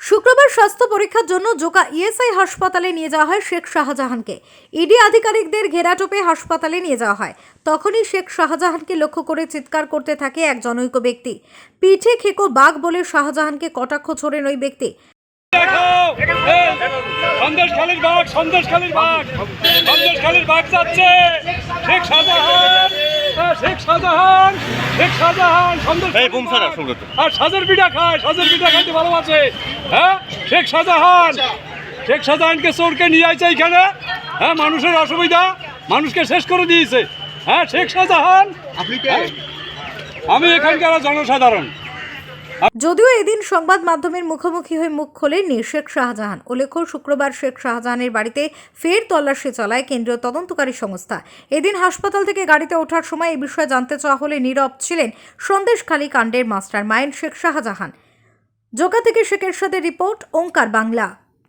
শুক্রবার স্বাস্থ্য পরীক্ষার জন্য জোকা ইএসআই হাসপাতালে নিয়ে যাওয়া হয় শেখ শাহজাহানকে। ইডি আধিকারিকদের ঘেরাটোপে হাসপাতালে নিয়ে যাওয়া হয়। তখনই শেখ শাহজাহানকে লক্ষ্য করে চিৎকার করতে থাকে এক জনৈক ব্যক্তি। পিঠে খেকো বাঘ বলে শাহজাহানকে কটাক্ষ ছোড়েন ওই ব্যক্তি। দেখো এই, সন্দেশ খালির বাঘ সন্দেশ খালির বাঘ সন্দেশ খালির বাঘ যাচ্ছে। শেখ শাহজাহান শাহজাহান শেখ শাহজাহান আর সাজের পিঠা খায় সাজের পিঠা খাইতে ভালোবাসে। হ্যাঁ? শেখ শাহজাহান। শেখ শাহজাহানকে চোরকে নিয়ে আইছে এখানে হ্যাঁ মানুষের অসুবিধা। মানুষকে শেষ করে দিয়েছে। হ্যাঁ শেখ শাহজাহান। আপনি হ্যাঁ, আমি এখানকার জনসাধারণ। যদিও এদিন সংবাদ মাধ্যমের মুখোমুখি হয়ে মুখ খোলেননি শেখ শাহজাহান। উল্লেখ্য, শুক্রবার শেখ শাহজাহানের বাড়িতে ফের তল্লাশি চালায় কেন্দ্রীয় তদন্তকারী সংস্থা। এদিন হাসপাতাল থেকে গাড়িতে ওঠার সময় এ বিষয়ে জানতে চাওয়া হলে নীরব ছিলেন সন্দেশখালী কাণ্ডের মাস্টার মাইন্ড শেখ শাহজাহান। জোকা থেকে শেখের সাথে রিপোর্ট, ওঙ্কার বাংলা।